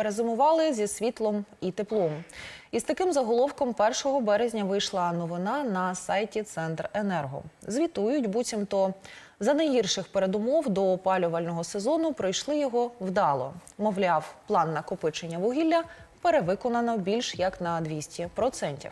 перезимували зі світлом і теплом. Із таким заголовком 1 березня вийшла новина на сайті Центр Енерго. Звітують, буцімто за найгірших передумов до опалювального сезону пройшли його вдало. Мовляв, план накопичення вугілля перевиконано більш як на 200%.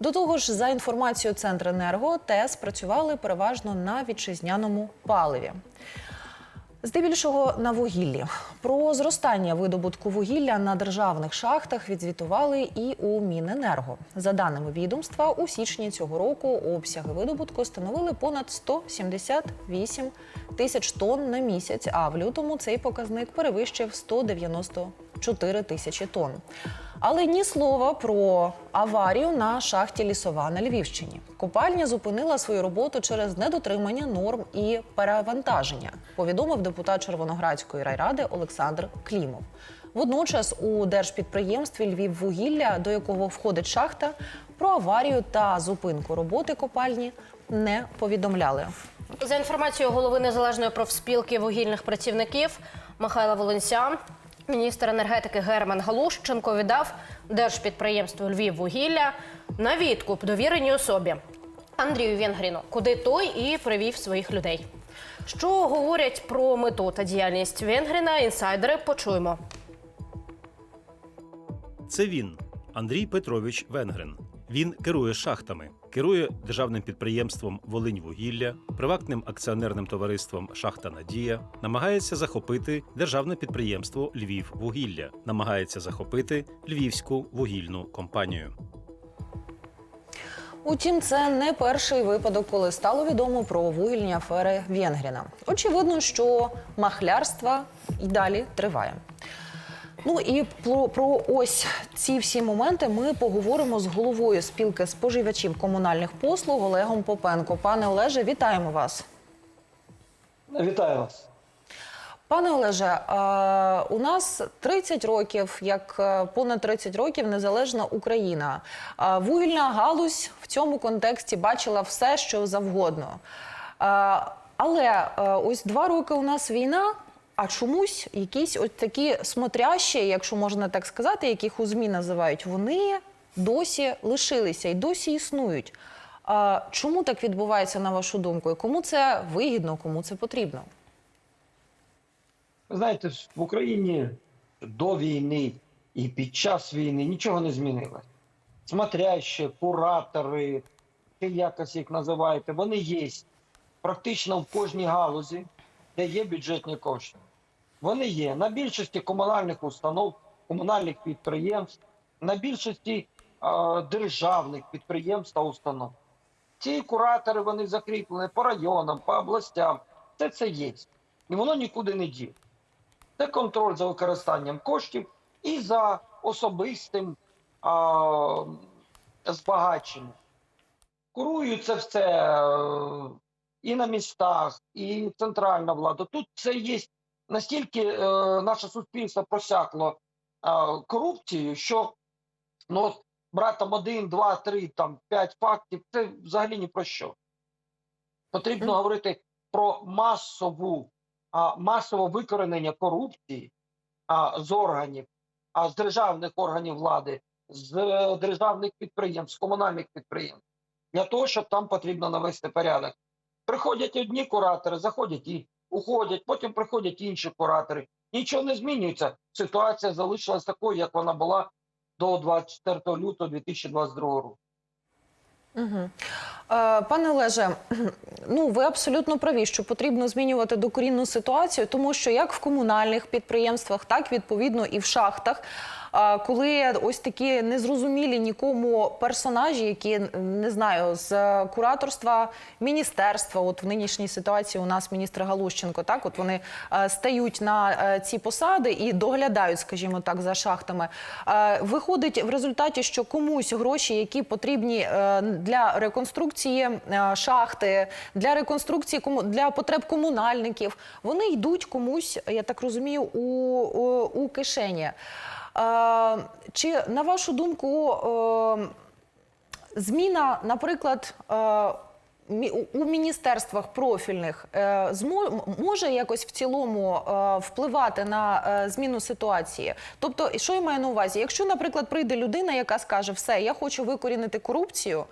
До того ж, за інформацією Центренерго, ТЕС працювали переважно на вітчизняному паливі. Здебільшого на вугіллі. Про зростання видобутку вугілля на державних шахтах відзвітували і у Міненерго. За даними відомства, у січні цього року обсяги видобутку становили понад 178 тисяч тонн на місяць, а в лютому цей показник перевищив 194 тисячі тонн. Але ні слова про аварію на шахті Лісова на Львівщині. Копальня зупинила свою роботу через недотримання норм і перевантаження, повідомив депутат Червоноградської райради Олександр Клімов. Водночас у держпідприємстві Львіввугілля, до якого входить шахта, про аварію та зупинку роботи копальні не повідомляли. За інформацією голови незалежної профспілки вугільних працівників Михайла Волонця, міністр енергетики Герман Галущенко віддав держпідприємству Львіввугілля на відкуп довіреній особі Андрію Венгріну, куди той і привів своїх людей. Що говорять про мету та діяльність Венгріна, інсайдери почуємо. Це він, Андрій Петрович Венгрин. Він керує шахтами, керує державним підприємством Волиньвугілля, приватним акціонерним товариством Шахта Надія, намагається захопити державне підприємство Львіввугілля, намагається захопити Львівську вугільну компанію. Утім, це не перший випадок, коли стало відомо про вугільні афери Венгріна. Очевидно, що махлярство і далі триває. Ну і про, про ось ці всі моменти ми поговоримо з головою спілки споживачів комунальних послуг Олегом Попенко. Пане Олеже, вітаємо вас. Вітаю вас. Пане Олеже, у нас 30 років, як е, понад 30 років, незалежна Україна. Вугільна галузь в цьому контексті бачила все, що завгодно. Але е, ось два роки у нас війна. А чомусь якісь от такі смотрящі, якщо можна так сказати, яких у ЗМІ називають, вони досі лишилися і досі існують. А чому так відбувається, на вашу думку? І кому це вигідно, кому це потрібно? Ви знаєте, в Україні до війни і під час війни нічого не змінилось. Смотрящі, куратори, чи якось їх називаєте, вони є практично в кожній галузі, де є бюджетні кошти. Вони є на більшості комунальних установ, комунальних підприємств, на більшості е, державних підприємств та установ. Ці куратори вони закріплені по районам, по областям. Все це є. І воно нікуди не діє. Це контроль за використанням коштів і за особистим а, збагаченням. Курується все е, і на містах, і центральна влада. Тут це є настільки е, наше суспільство просякло е, корупцією, що ну, брати там один, два, три, там п'ять фактів, це взагалі ні про що. Потрібно Мгм. говорити про масову а, масове викоренення корупції а, з органів, а з державних органів влади, з е, державних підприємств, з комунальних підприємств, для того, щоб там потрібно навести порядок. Приходять одні куратори, заходять і уходять, потім приходять інші куратори. Нічого не змінюється. Ситуація залишилась такою, як вона була до 24 лютого 2022 року. Угу. Пане Олеже, ну ви абсолютно праві, що потрібно змінювати докорінну ситуацію, тому що як в комунальних підприємствах, так відповідно і в шахтах. Коли ось такі незрозумілі нікому персонажі, які не знаю, з кураторства міністерства, от в нинішній ситуації у нас міністр Галущенко, так от вони е, стають на е, ці посади і доглядають, скажімо так, за шахтами. Е, Виходить в результаті, що комусь гроші, які потрібні для реконструкції шахти, для реконструкції кому- для потреб комунальників, вони йдуть комусь, я так розумію, у, у, у кишені. Чи на вашу думку, зміна, наприклад, е, у- міністерствах профільних е, може якось в цілому е, впливати на е, зміну ситуації? Тобто, що я маю на увазі? Якщо, наприклад, прийде людина, яка скаже, все, я хочу викорінити корупцію,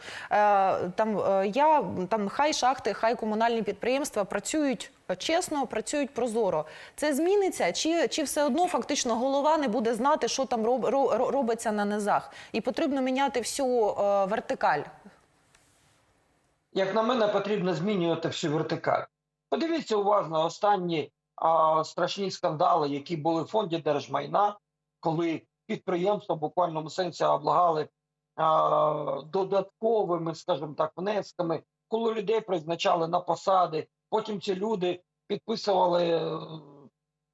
там я там хай шахти, хай комунальні підприємства працюють. Чесно, працюють прозоро. Це зміниться, чи, чи все одно фактично голова не буде знати, що там роб, ро- ро- робиться на низах, і потрібно міняти всю вертикаль. Як на мене, потрібно змінювати всю вертикаль. Подивіться уважно останні а, страшні скандали, які були в фонді держмайна, коли підприємства в буквальному сенсі облагали а, додатковими, скажімо так, внесками, коли людей призначали на посади. Потім ці люди підписували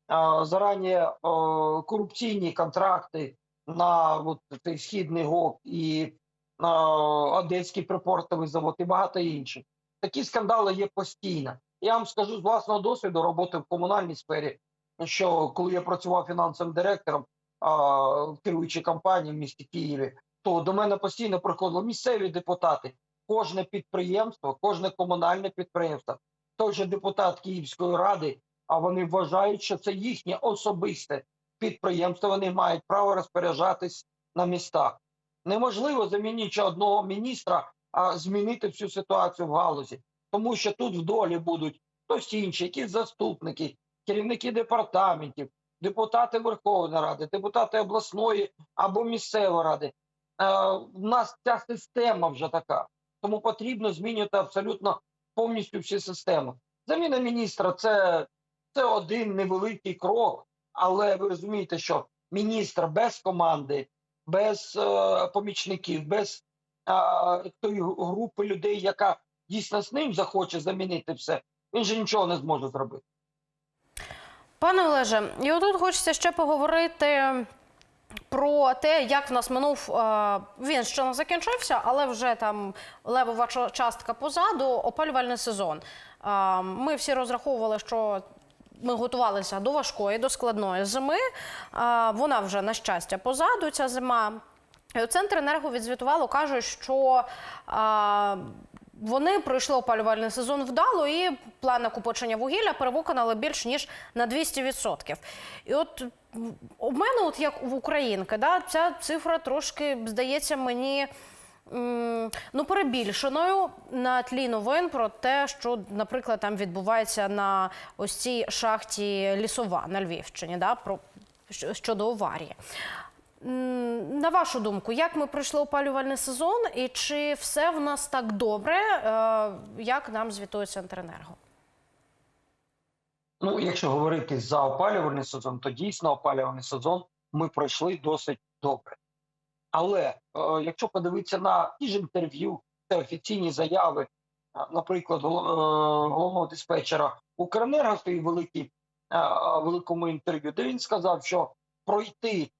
а, зарані е, корупційні контракти на от, цей східний ГОК і Одеський припортовий завод і багато інших. Такі скандали є постійно. Я вам скажу з власного досвіду роботи в комунальній сфері, що коли я працював фінансовим директором в керуючій компанії в місті Києві, то до мене постійно приходили місцеві депутати. Кожне підприємство, кожне комунальне підприємство, той же депутат Київської ради, а вони вважають, що це їхнє особисте підприємство. Вони мають право розпоряджатись на містах. Неможливо замінивши одного міністра, а змінити всю ситуацію в галузі, тому що тут в долі будуть хтось інші, якісь заступники, керівники департаментів, депутати Верховної Ради, депутати обласної або місцевої ради. Е, У нас ця система вже така, тому потрібно змінювати абсолютно повністю всі системи. Заміна міністра це, це один невеликий крок, але ви розумієте, що міністр без команди без е, помічників, без тої групи людей, яка дійсно з ним захоче замінити все, він же нічого не зможе зробити. Пане Олеже, і отут хочеться ще поговорити про те, як в нас минув е, він ще не закінчився, але вже там левова частка позаду опалювальний сезон. Е, Ми всі розраховували, що ми готувалися до важкої, до складної зими. Вона вже на щастя позаду. Ця зима. Центр енерго відзвітувало, кажуть, що вони пройшли опалювальний сезон вдало і план накопичення вугілля перевиконали більш ніж на 200%. І от у мене, от як в українки, да, ця цифра трошки здається мені. Ну, перебільшеною на тлі новин про те, що, наприклад, там відбувається на ось цій шахті лісова на Львівщині, да, про щодо аварії. На вашу думку, як ми пройшли опалювальний сезон, і чи все в нас так добре, е, як нам звітує Центренерго? Ну, якщо говорити за опалювальний сезон, то дійсно опалювальний сезон ми пройшли досить добре. Але е, якщо подивитися на ті ж інтерв'ю, це офіційні заяви, наприклад, е, головного диспетчера Укренерго в своїй великій, е, великому інтерв'ю, де він сказав, що пройти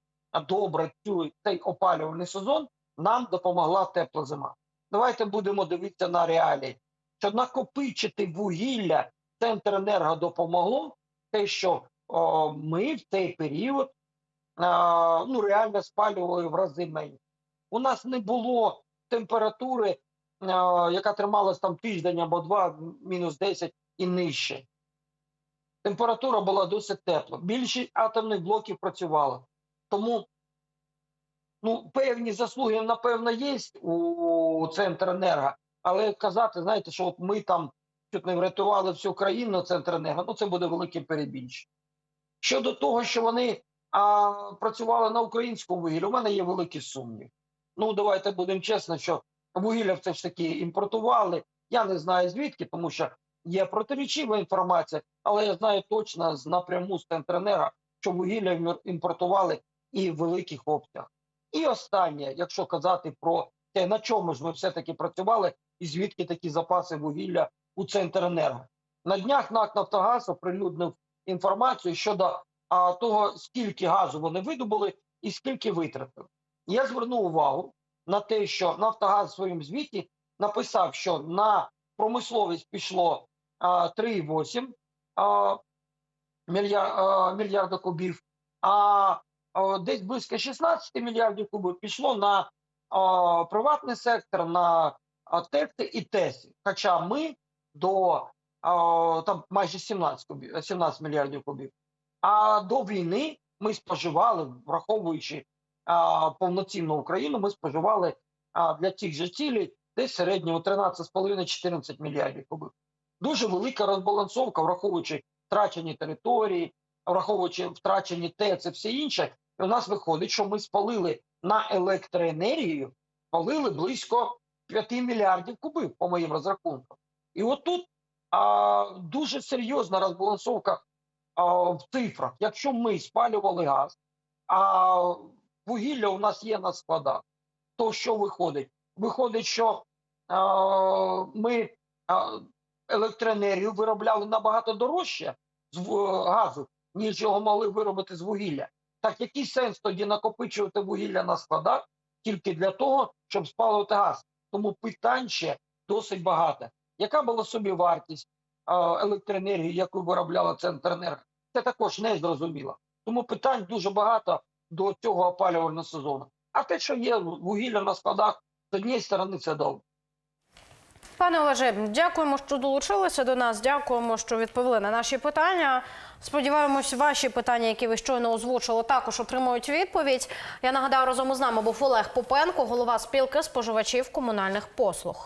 добре цю, цей опалювальний сезон нам допомогла тепла зима. Давайте будемо дивитися на реалії, що накопичити вугілля Центренерго допомогло те, що о, ми в цей період ну, реально спалювали в рази менше. У нас не було температури, яка трималась там тиждень або два, мінус 10 і нижче. Температура була досить тепла. Більшість атомних блоків працювала. Тому ну, певні заслуги, напевно, є у Центренерго, але казати, знаєте, що от ми там чуть не врятували всю країну Центренерго, ну це буде великим перебільшенням. Щодо того, що вони а, працювали на українському вугіллі, у мене є великі сумніви. Ну, давайте будемо чесно, що вугілля все ж таки імпортували. Я не знаю звідки, тому що є протирічива інформація, але я знаю точно з напряму з Центренерго, що вугілля імпортували і в великих обсягах. І останнє, якщо казати про те, на чому ж ми все-таки працювали, і звідки такі запаси вугілля у Центренерго. На днях НАК Нафтогаз оприлюднив інформацію щодо а, того, скільки газу вони видобули і скільки витратили. Я звернув увагу на те, що Нафтогаз в своїм звіті написав, що на промисловість пішло 3,8 а, мільяр, а, мільярда кубів, а десь близько 16 мільярдів кубів пішло на приватний сектор, на ТЕЦи і ТЕСи. Хоча ми до там майже 17, кубів, 17 мільярдів кубів. А до війни ми споживали, враховуючи а, повноцінну Україну, ми споживали а, для цих же цілей десь середнього 13,5-14 мільярдів кубів. Дуже велика розбалансовка, враховуючи втрачені території, враховуючи втрачені ТЕЦ і все інше. І у нас виходить, що ми спалили на електроенергію, спалили близько 5 мільярдів кубів, по моїм розрахункам. І отут а, дуже серйозна розбалансовка в цифрах. Якщо ми спалювали газ, а вугілля у нас є на складах, то що виходить? Виходить, що ми електроенергію виробляли набагато дорожче з газу, ніж його могли виробити з вугілля. Так який сенс тоді накопичувати вугілля на складах тільки для того, щоб спалювати газ? Тому питань ще досить багато. Яка була собі вартість електроенергії, яку виробляла Центренерго? Це також не зрозуміло. Тому питань дуже багато до цього опалювального сезону. А те, що є вугілля на складах, з однієї сторони це добре. Пане Олеже, дякуємо, що долучилися до нас. Дякуємо, що відповіли на наші питання. Сподіваємось, ваші питання, які ви щойно озвучили, також отримують відповідь. Я нагадаю, разом із нами був Олег Попенко, голова спілки споживачів комунальних послуг.